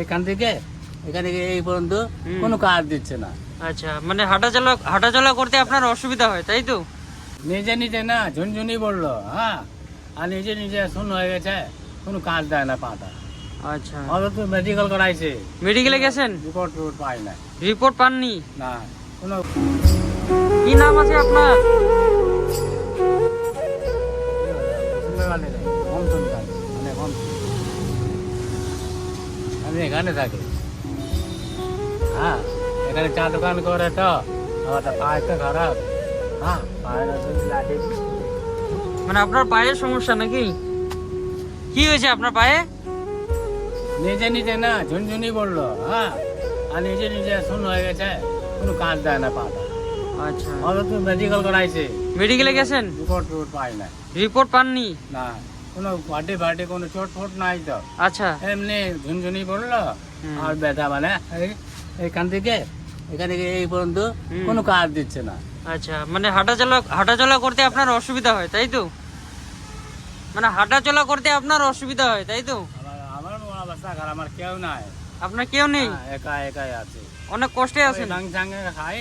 এখান থেকে এখান থেকে এই পর্যন্ত। কোনো কাজ দিচ্ছে না। আচ্ছা মানে হাঁটাচলা হাঁটাচলা করতে আপনার অসুবিধা হয় তাই তো? নিজে নিজে না ঝুনঝুনি বলল হ্যাঁ? আর নিজে নিজে শূন্য হয়ে গেছে কোনো কাজ দেয় না পাটা। আচ্ছা। অত তো মেডিকেল করাইছে। মেডিকেলে গেছেন? রিপোর্ট টিপোর্ট পাই না রিপোর্ট পাননি? না কোনো কি নাম আছে আপনার? মানে আমি এখানে থাকি। হ্যাঁ এখানে চা দোকান করে তো আমার পায়ে তো খারাপ। হ্যাঁ পায়ের মানে আপনার পায়ের সমস্যা নাকি? কি হয়েছে আপনার পায়ে? নিজে নিজে না ঝুনঝুনি বলল হ্যাঁ। আর নিজে নিজে শূন্য হয়ে গেছে কোনো কাজ দেয় না পাটা। আচ্ছা। অত তো মেডিকেল করাইছে মেডিকেলে গেছেন? রিপোর্ট টিপোর্ট পাই না রিপোর্ট পাননি? না। কোনো পার্টি ফাটি কোনো চোট ফোট নাই তো। আচ্ছা। এমনি ঝুনঝুনি পড়ল। আর ব্যথা মানে থেকে এখান থেকে এই পর্যন্ত কোনো কাজ দিচ্ছে না। আচ্ছা মানে হাঁটাচলা হাঁটাচলা করতে আপনার অসুবিধা হয় তাই তো? মানে হাঁটাচলা করতে আপনার অসুবিধা হয় তাই তো? আমার অবস্থা খারাপ আমার কেউ নাই। আপনার কেউ নেই? হ্যাঁ, একা একাই আছে। অনেক কষ্টে ওই সঙ্গে খাই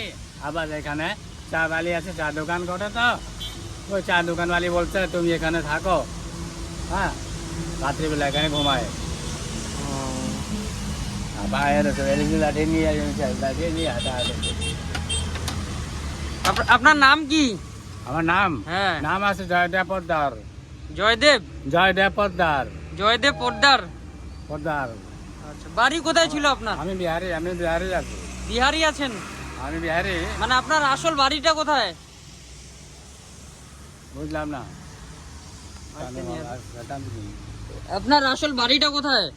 আবার এখানে চা বালি আছে চা দোকান করে তো। ওই চা দোকানওয়ালি বলছে তুমি এখানে থাকো। হ্যাঁ রাত্রিবেলা এখানে ঘুমায়। বাইরে এলজি লাঠি নিয়ে লাঠি নিয়ে হাঁটা আপ- আপনার নাম কি? আমার নাম? হ্যাঁ। নাম আছে জয়দেব পদ্দার। জয়দেব? জয়দেব পদ্দার। জয়দেব পোদ্দার? পদ্দার। আচ্ছা বাড়ি কোথায় ছিল আপনার? আমি বিহারি আমি বিহারি আছি। বিহারি আছেন? আমি বিহারি। মানে আপনার আসল বাড়িটা কোথায়? বুঝলাম না। আপনার আসল বাড়িটা কোথায়?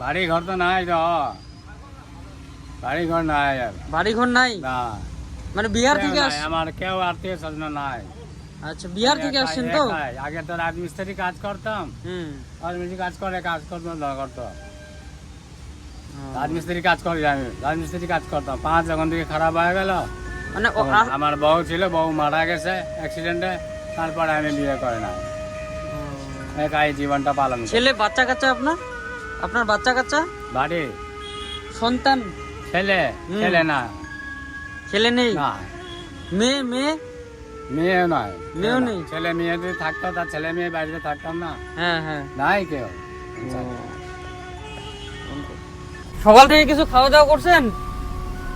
বাড়ি ঘর তো নাই তো। বাড়ি ঘর নাই বাড়ি ঘর নাই? না। মানে বিহার থেকে আমার কেউ আত্মীয় স্বজন নাই। আচ্ছা বিহার থেকে আসছেন তো? আগে তো রাজমিস্ত্রি কাজ করতাম। হুম। রাজমিস্ত্রি কাজ করে কাজ করতো না করতো। রাজমিস্ত্রি কাজ করি আমি। রাজমিস্ত্রি কাজ করতাম। পাঁচ যখন থেকে খারাপ হয়ে গেল মানে আমার বউ ছিল বউ মারা গেছে অ্যাক্সিডেন্টে তারপরে আমি বিয়ে করে না। একাই জীবনটা পালন করি। ছেলে বাচ্চা কাচ্চা আপনার? আপনার বাচ্চা কাচ্চা? বাড়ি। সন্তান? ছেলে। হুম। ছেলে না। ছেলে নেই? না। মেয়ে মেয়ে? মেয়ে নয়। মেয়েও না। নেই? ছেলে মেয়ে যদি থাকতো তার ছেলে মেয়ে বাড়িতে থাকতাম না। হ্যাঁ হ্যাঁ। নাই কেউ। সকাল থেকে কিছু খাওয়া দাওয়া করছেন?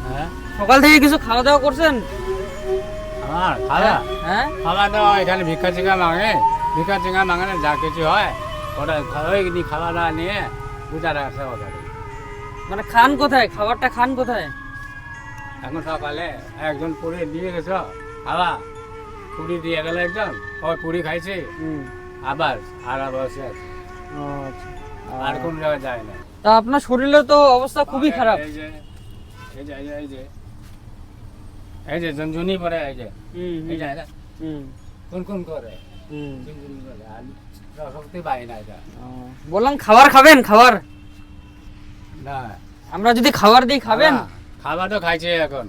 হ্যাঁ। সকাল থেকে কিছু খাওয়া দাওয়া করছেন? আমার খাওয়া হ্যাঁ খাওয়া দাওয়া এখানে ভিক্ষা চিঙ্গা মাঙে ভিক্ষা চিঙ্গা মাঙানে যা কিছু হয় ওটা ওই নি খাওয়া দাওয়া নিয়ে গুজারা আছে ওদের মানে খান কোথায়? খাবারটা খান কোথায়? এখন সকালে একজন পুরি দিয়ে গেছ খাওয়া পুরি দিয়ে গেল একজন ওই পুরি খাইছে। আবার আর বসে আছে। আচ্ছা। আর কোন জায়গায় যায় না। তা আপনার শরীরের তো অবস্থা খুবই খারাপ। এই যে এই যে এই যে। এই যে ঝুনঝুনি পরে এই যে হুম এই যে হুম। কোন কোন করে? বললাম খাবার খাবেন খাবার? না। আমরা যদি খাবার দিই খাবেন? খাওয়া তো খাইছে এখন।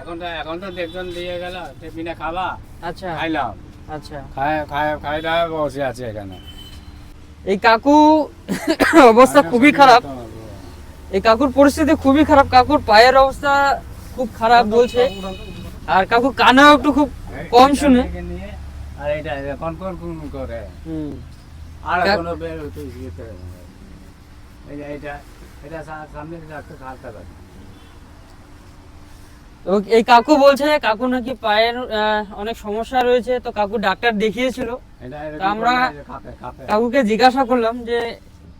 এখন তো এখন তো দেখজন দিয়ে গেল টিফিনে খাওয়া আচ্ছা। খাইলাম। আচ্ছা। খাই খাই খাই দাওয়া বসে আছে এখানে। এই কাকু অবস্থা খুবই খারাপ। এই কাকুর পরিস্থিতি খুবই খারাপ। কাকুর পায়ের অবস্থা খুব খারাপ বলছে। আর কাকু কানেও একটু খুব কম শুনে। আর এটা এটা কোন কোন কোন করে? হুম। আর কোনো বের হতে যে এটা এটা সামনে রাখতে খালতে পারে তো এই কাকু বলছে কাকু নাকি পায়ের অনেক সমস্যা রয়েছে তো কাকু ডাক্তার দেখিয়েছিল। আমরা- কাকুকে জিজ্ঞাসা করলাম যে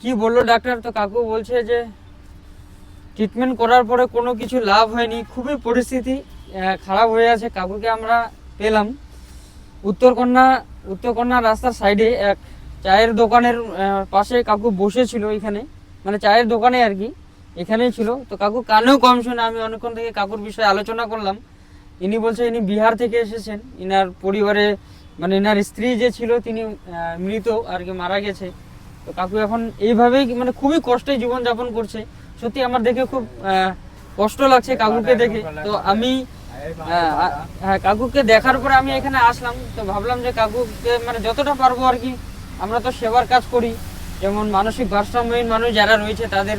কি বলল ডাক্তার? তো কাকু বলছে যে ট্রিটমেন্ট করার পরে কোনো কিছু লাভ হয়নি, খুবই পরিস্থিতি খারাপ হয়ে আছে। কাকুকে আমরা পেলাম। উত্তরকন্যা উত্তরকন্যা রাস্তার সাইডে এক চায়ের দোকানের পাশে কাকু বসেছিল এখানে। মানে চায়ের দোকানে আর কি, এখানেই ছিল। তো কাকু কানেও কম শুনে আমি অনেকক্ষণ থেকে কাকুর বিষয়ে আলোচনা করলাম। ইনি বলছে, ইনি বিহার থেকে এসেছেন। ইনার পরিবারে মানে ইনার স্ত্রী যে ছিল, তিনি মৃত আর কি মারা গেছে। তো কাকু এখন এইভাবেই মানে খুবই কষ্টে জীবনযাপন করছে। সত্যি আমার দেখে খুব কষ্ট লাগছে কাকুকে দেখে। তো আমি হ্যাঁ, কাকুকে দেখার পরে আমি এখানে আসলাম। তো ভাবলাম যে কাকুকে মানে যতটা পারব আর কি আমরা তো সেবার কাজ করি। যেমন মানসিক ভারসাম্যহীন মানুষ যারা রয়েছে তাদের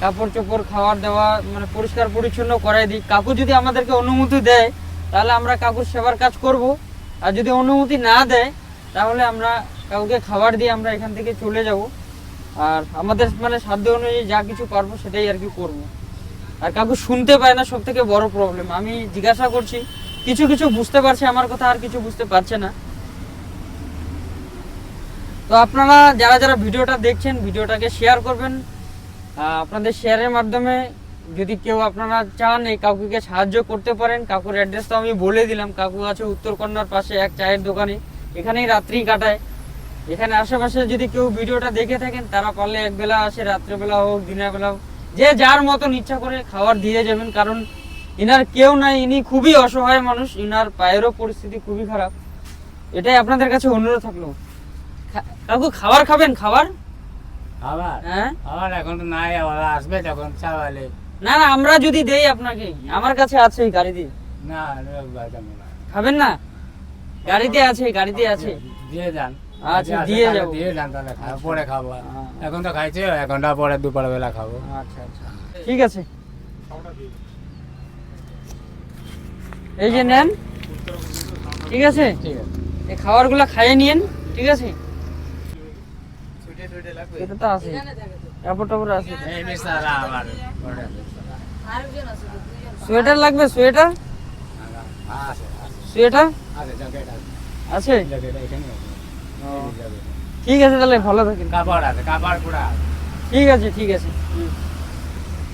কাপড় চোপড় খাওয়ার দেওয়া মানে পরিষ্কার পরিচ্ছন্ন করাই দিই কাকু যদি আমাদেরকে অনুমতি দেয় তাহলে আমরা কাকুর সেবার কাজ করব। আর যদি অনুমতি না দেয় তাহলে আমরা কাকুকে খাবার দিয়ে আমরা এখান থেকে চলে যাব। আর আমাদের মানে সাধ্য অনুযায়ী যা কিছু পারব সেটাই আর কি করব। আর কাকু শুনতে পায় না সব থেকে বড় প্রবলেম আমি জিজ্ঞাসা করছি, কিছু কিছু বুঝতে পারছে আমার কথা, আর কিছু বুঝতে পারছে না। তো আপনারা যারা যারা ভিডিওটা দেখছেন, ভিডিওটাকে শেয়ার করবেন। আপনাদের শেয়ারের মাধ্যমে যদি কেউ আপনারা চান এই কাকুকে সাহায্য করতে পারেন, কাকুর অ্যাড্রেস তো আমি বলে দিলাম। কাকু আছে উত্তরকন্যার পাশে এক চায়ের দোকানে। এখানেই রাত্রি কাটায়। এখানে আশেপাশে যদি কেউ ভিডিওটা দেখে থাকেন তারা পারলে একবেলা আসে রাত্রেবেলা হোক দিনের বেলা হোক যে যার মতন ইচ্ছা করে খাবার দিয়ে যাবেন কারণ ইনার কেউ নাই ইনি খুবই অসহায় মানুষ ইনার পায়েরও পরিস্থিতি খুবই খারাপ। এটাই আপনাদের কাছে অনুরোধ থাকল। কাকু খাবার খাবেন? খাবার? আবার হ্যাঁ? এখন তো নাই আবার আসবে তখন চা বালি না না আমরা যদি দেই আপনাকে আমার কাছে আছে না বাজার না। খাবেন না? গাড়িতে আছে গাড়িতে আছে। দিয়ে যান। আচ্ছা, দিয়ে তাহলে যাব। দিয়ে যান তাহলে খাব। পরে খাব। হ্যাঁ। এখন তো খাইছি এক ঘণ্টা পরে দুপুর বেলা খাব। আচ্ছা আচ্ছা। ঠিক আছে। এই যে নেন। ঠিক আছে? এই খাবারগুলো খাইয়ে নিয়েন। ঠিক আছে? এটা তো আছে। কাপড় টাপড় আছে। সোয়েটার লাগবে সোয়েটার? আছে সোয়েটার? আছে। ঠিক আছে তাহলে ভালো থাকেন। কাপড় আছে কাপড় আছে। ঠিক আছে ঠিক আছে।